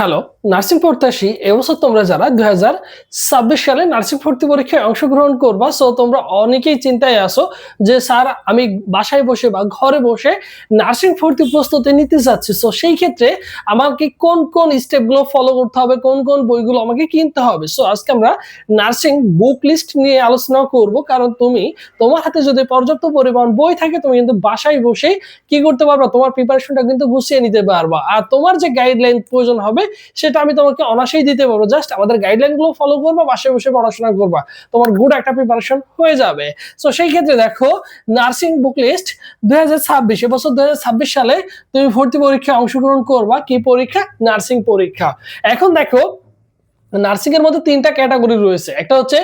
Hello, nursing প্রত্যাশী এবছর তোমরা যারা দুই হাজার ছাব্বিশ সালে নার্সিং ভর্তি পরীক্ষায় অংশগ্রহণ করবা সো তোমরা অনেকেই চিন্তায় আসো যে, স্যার, আমি বাসায় বসে বা ঘরে বসে নার্সিং ভর্তি প্রস্তুতি নিতে যাচ্ছি। সো সেই ক্ষেত্রে আমাকে কোন কোন স্টেপগুলো ফলো করতে হবে, কোন কোন বইগুলো আমাকে কিনতে হবে? সো আজকে আমরা নার্সিং বুক লিস্ট নিয়ে আলোচনা করব, কারণ তুমি, তোমার হাতে যদি পর্যাপ্ত পরিমাণ বই থাকে, তুমি কিন্তু বাসায় বসে কি করতে পারবা? তোমার প্রিপারেশনটা কিন্তু গুছিয়ে নিতে পারবা। আর তোমার যে গাইডলাইন প্রয়োজন হবে সেটা আমি তোমাকে অনাসেই দিতে পারব জাস্ট আমাদের গাইডলাইনগুলো ফলো করবা বাসায় বসে পড়াশোনা করবা। তোমার গুড একটা প্রিপারেশন হয়ে যাবে। তো সেই ক্ষেত্রে দেখো নার্সিং বুক লিস্ট দুই হাজার ছাব্বিশ, এবছর দুই হাজার ছাব্বিশ সালে তুমি ভর্তি পরীক্ষায় অংশগ্রহণ করবা। কি পরীক্ষা? নার্সিং পরীক্ষা। এখন দেখো নার্সিং এর মধ্যে তিনটা ক্যাটাগরি রয়েছে। একটা হচ্ছে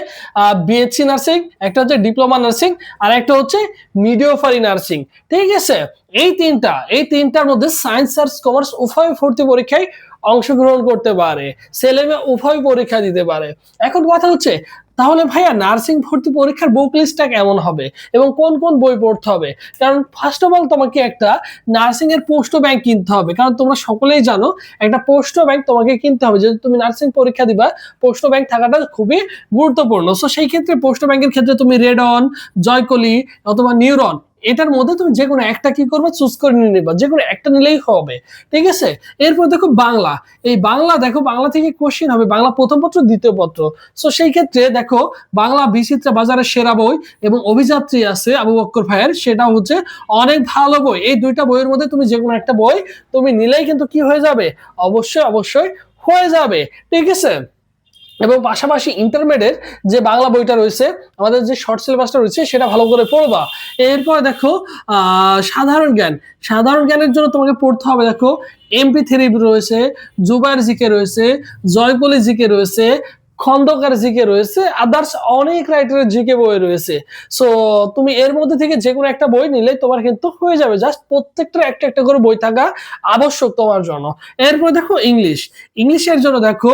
বিএসসি নার্সিং, একটা হচ্ছে ডিপ্লোমা নার্সিং, আর একটা হচ্ছে মিডিওফারি নার্সিং। ঠিক আছে? এই তিনটা, এই তিনটার মধ্যে সায়েন্স, আর্টস, কমার্স উভয় ভর্তি পরীক্ষায় অংশগ্রহণ করতে পারে। ছেলে মেয়ে উভয় পরীক্ষা দিতে পারে। এখন কথা হচ্ছে তাহলে ভাইয়া নার্সিং ভর্তি পরীক্ষার বুক লিস্টটা কেমন হবে? এবং কোন কোন বই পড়তে হবে? কারণ ফার্স্ট অফ অল তোমাকে একটা নার্সিং এর পোস্ট ব্যাংক কিনতে হবে। কারণ তোমরা সকলেই জানো, একটা পোস্ট ব্যাংক তোমাকে কিনতে হবে। যদি তুমি নার্সিং পরীক্ষা দিবা পোস্ট ব্যাংক থাকাটা খুবই গুরুত্বপূর্ণ। সো সেই ক্ষেত্রে পোস্ট ব্যাংকের ক্ষেত্রে তুমি রেডন জয়কলি অথবা নিউরন এটার মধ্যে তুমি যে কোনো একটা কি করবে চুজ করে নিয়ে নিবা। যে কোনো একটা নিলেই হবে, ঠিক আছে? এরপর দেখো বাংলা। এই বাংলা দেখো, বাংলা থেকে কোশ্চেন হবে, বাংলা প্রথম পত্র, দ্বিতীয় পত্র। সো সেই ক্ষেত্রে দেখো, বাংলা বিচিত্রা বাজারের সেরা বই এবং অভিযাত্রী আছে আবু বক্কর ভাইয়ের। সেটা হচ্ছে অনেক ভালো বই। এই দুইটা বইয়ের মধ্যে তুমি যে কোনো একটা বই তুমি নিলেই কিন্তু কি হয়ে যাবে? অবশ্যই অবশ্যই হয়ে যাবে, ঠিক আছে? এবং পাশাপাশি ইন্টারমিডিয়েট যে বাংলা বইটা রয়েছে, আমাদের যে শর্ট সিলেবাসটা রয়েছে, সেটা ভালো করে পড়বা। এরপর দেখো সাধারণ জ্ঞান। সাধারণ জ্ঞানের জন্য তোমাকে পড়তে হবে, দেখো এমপি থ্রি রয়েছে জুবায়ের জিকে রয়েছে জয়কলি জিকে রয়েছে খন্দকার জিকে রয়েছে আদার্স অনেক রাইটারের জিকে বই রয়েছে। সো তুমি এর মধ্যে থেকে যে কোনো একটা বই নিলে তোমার কিন্তু হয়ে যাবে। জাস্ট প্রত্যেকটা একটা একটা করে বই থাকা আবশ্যক তোমার জন্য। এরপর দেখো ইংলিশ ইংলিশের জন্য দেখো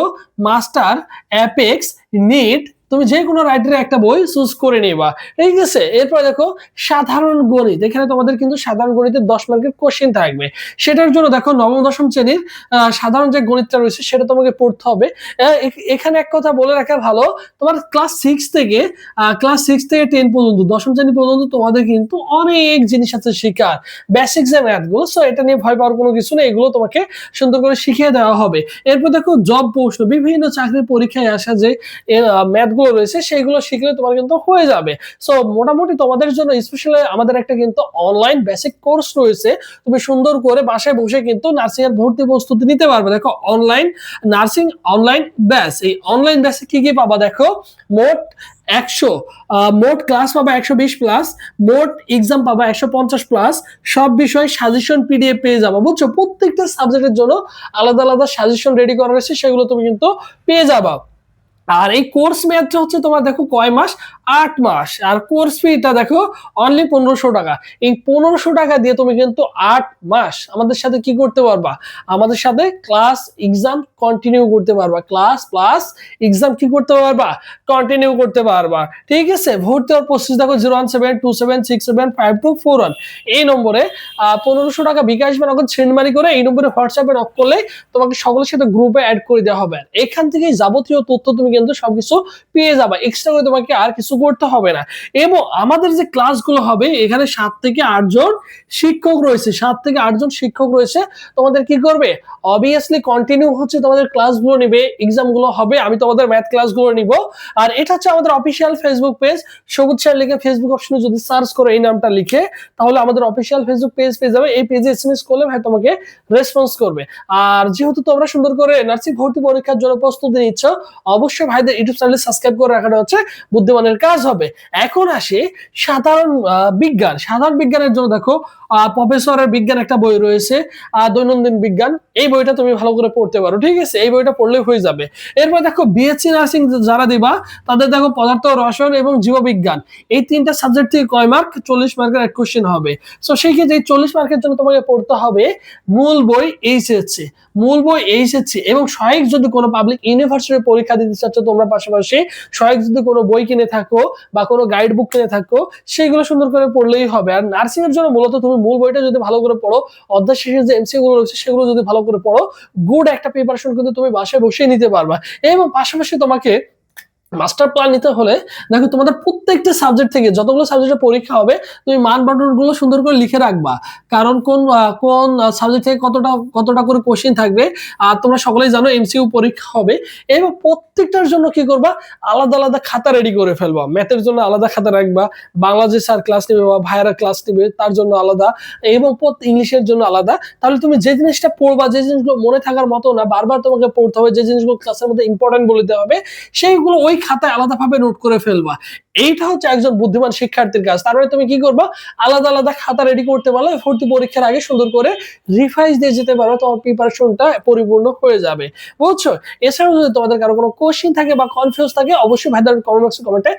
মাস্টার অ্যাপেক্স নিট তুমি যে কোনো রাইটারের একটা বই চুজ করে নেবা। ঠিক আছে এরপর দেখো, সাধারণ গণিত। এখানে তোমাদের কিন্তু সাধারণ গণিতের দশ মার্কের কোশ্চেন থাকবে। সেটার জন্য দেখো নবম, দশম শ্রেণির সাধারণ যে গণিতটা রয়েছে সেটা তোমাকে পড়তে হবে। এখানে এক কথা বলে রাখা ভালো, তোমার ক্লাস সিক্স থেকে ক্লাস সিক্স থেকে টেন পর্যন্ত, দশম শ্রেণি পর্যন্ত তোমাদের কিন্তু অনেক জিনিস আছে শেখার। বেসিক যে ম্যাথগুলো সো এটা নিয়ে ভয় পাওয়ার কোনো কিছু নেই। এগুলো তোমাকে সুন্দর করে শিখিয়ে দেওয়া হবে। এরপর দেখো জব প্রশ্ন। বিভিন্ন চাকরির পরীক্ষায় আসা যে ম্যাথগুলো রয়েছে, সেইগুলো শিখলে তোমার কিন্তু হয়ে যাবে। সো মোটামুটি তোমাদের জন্য স্পেশালি আমাদের একটা কিন্তু অনলাইন বেসিক কোর্স রয়েছে। তুমি সুন্দর করে বাসায় বসে কিন্তু নার্সিং এর ভর্তি প্রস্তুতি নিতে পারবে। দেখো অনলাইন নার্সিং অনলাইন ব্যাস, এই অনলাইন ব্যাসে কি কি পাবা দেখো? মোট একশো মোট ক্লাস পাবা একশো বিশ প্লাস মোট এক্সাম পাবা একশো পঞ্চাশ প্লাস সব বিষয় সাজেশন পিডিএফ পেয়ে যাব, বুঝছ? প্রত্যেকটা সাবজেক্টের জন্য আলাদা আলাদা সাজেশন রেডি করা রয়েছে, সেগুলো তুমি কিন্তু পেয়ে যাবা। আর এই কোর্স মেয়াদটা হচ্ছে তোমার দেখো কয় মাস? আট মাস। আর কোর্স ফিটা দেখো অনলি পনেরোশো টাকা। এই পনেরোশো টাকা দিয়ে তুমি কিন্তু আট মাস আমাদের সাথে কি করতে পারবা? আমাদের সাথে ক্লাস এক্সাম কন্টিনিউ করতে পারবা। ক্লাস প্লাস এক্সাম কি করতে পারবা? কন্টিনিউ করতে পারবা। ঠিক আছে? ভর্তি হওয়ার প্রসেস দেখো zero one seven two seven six seven five two four one এই নম্বরে পনেরোশো টাকা বিকাশ বা নগদ সেন্ডমারি করে এই নম্বরে হোয়াটসঅ্যাপে নক করলে তোমাকে সকলের সাথে গ্রুপে অ্যাড করে দেওয়া হবে। এখান থেকে যাবতীয় তথ্য তুমি কিন্তু সবকিছু পেয়ে যাবা। এক্সট্রা করে তোমাকে আর কিছু করতে হবে না। এবং আমাদের যে ক্লাসগুলো হবে, এখানে সাত থেকে আটজন শিক্ষক রয়েছে। সাত থেকে আটজন শিক্ষক রয়েছে। তোমাদের কি করবে? অবভিয়াসলি কন্টিনিউ হচ্ছে তোমাদের ক্লাসগুলো নিবে এক্সামগুলো হবে, আমি তোমাদের ম্যাথ ক্লাসগুলো নিব। আর এটা হচ্ছে আমাদের official Facebook page Sabuj sir লিখে ফেসবুক অপশনে যদি সার্চ করো এই নামটা লিখে, তাহলে আমাদের অফিসিয়াল ফেসবুক পেজ পেয়ে যাবে। এই পেজে এসএমএস করলে ভাই তোমাকে রেসপন্স করবে। আর যেহেতু তোমরা সুন্দর করে নার্সিং ভর্তি পরীক্ষার জন্য প্রস্তুতি নিচ্ছ, অবশ্যই ভাইদের ইউটিউব চ্যানেল সাবস্ক্রাইব করে রাখাটা হচ্ছে বুদ্ধিমানের কাজ হবে। এখন আসে সাধারণ বিজ্ঞান। সাধারণ বিজ্ঞানের জন্য দেখো প্রফেসরের বিজ্ঞান একটা বই রয়েছে দৈনন্দিন বিজ্ঞান। এই বইটা তুমি ভালো করে পড়তে পারো, ঠিক আছে? এই বইটা পড়লে হয়ে যাবে। এরপর দেখো বিএসসি নার্সিং যারা দিবা, তাদের দেখো পদার্থ, রসায়ন এবং জীববিজ্ঞান। এই তিনটা সাবজেক্ট থেকে কয় মার্ক চল্লিশ মার্কের এক কোশ্চেন হবে। সো সেই ক্ষেত্রে এই চল্লিশ মার্কের জন্য তোমাকে পড়তে হবে মূল বই এইচএসসি মূল বই এইচএসসি এবং সহায়ক যদি কোনো পাবলিক ইউনিভার্সিটির পরীক্ষা দিতে চাচ্ছ তোমরা পাশাপাশি, সহায়ক যদি কোনো বই কিনে থাকো থাকো বা কোনো গাইড বুক কিনে থাকো, সেইগুলো সুন্দর করে পড়লেই হবে। আর নার্সিং এর জন্য মূলত তুমি মূল বইটা যদি ভালো করে পড়ো অধ্যায় শেষে যে এমসি গুলো রয়েছে সেগুলো যদি ভালো করে পড়ো গুড একটা প্রিপারেশন কিন্তু তুমি বাসায় বসেই নিতে পারবা। এবং পাশাপাশি তোমাকে মাস্টার প্ল্যান নিতে হলে দেখো তোমাদের প্রত্যেকটা সাবজেক্ট থেকে যতগুলো সাবজেক্টের পরীক্ষা হবে, তুমি মানগুলো সুন্দর করে লিখে রাখবা। কারণ কোন কোন সাবজেক্ট থেকে কতটা কতটা করে কোশ্চেন থাকবে, আর তোমরা সকলেই জানো এমসিইউ পরীক্ষা হবে। এবং প্রত্যেকটার জন্য কি করবা? আলাদা আলাদা খাতা রেডি করে ফেলবা। ম্যাথের জন্য আলাদা খাতা রাখবা। বাংলাদেশ স্যার ক্লাস নেবে বা ভাইয়ারা ক্লাস নেবে, তার জন্য আলাদা। এবং ইংলিশের জন্য আলাদা। তাহলে তুমি যে জিনিসটা পড়বা, যে জিনিসগুলো মনে থাকার মতো না, বারবার তোমাকে পড়তে হবে, যে জিনিসগুলো ক্লাসের মধ্যে ইম্পর্টেন্ট বলে দিতে হবে, সেইগুলো ওই খাতায় আলাদাভাবে নোট করে ফেলবা। এইটা হচ্ছে একজন বুদ্ধিমান শিক্ষার্থীর কাজ। তারপরে তুমি কি করবা? আলাদা আলাদা খাতা রেডি করতে পারলে ভর্তি পরীক্ষার আগে সুন্দর করে রিভাইজ দিয়ে যেতে পারো, তোমার প্রিপারেশনটা পরিপূর্ণ হয়ে যাবে। বুঝছ? এছাড়াও যদি তোমাদের কারও কোনো কোশ্চিন থাকে বা কনফিউজ থাকে, অবশ্যই ভাইদার কমেন্ট বক্সে কমেন্টে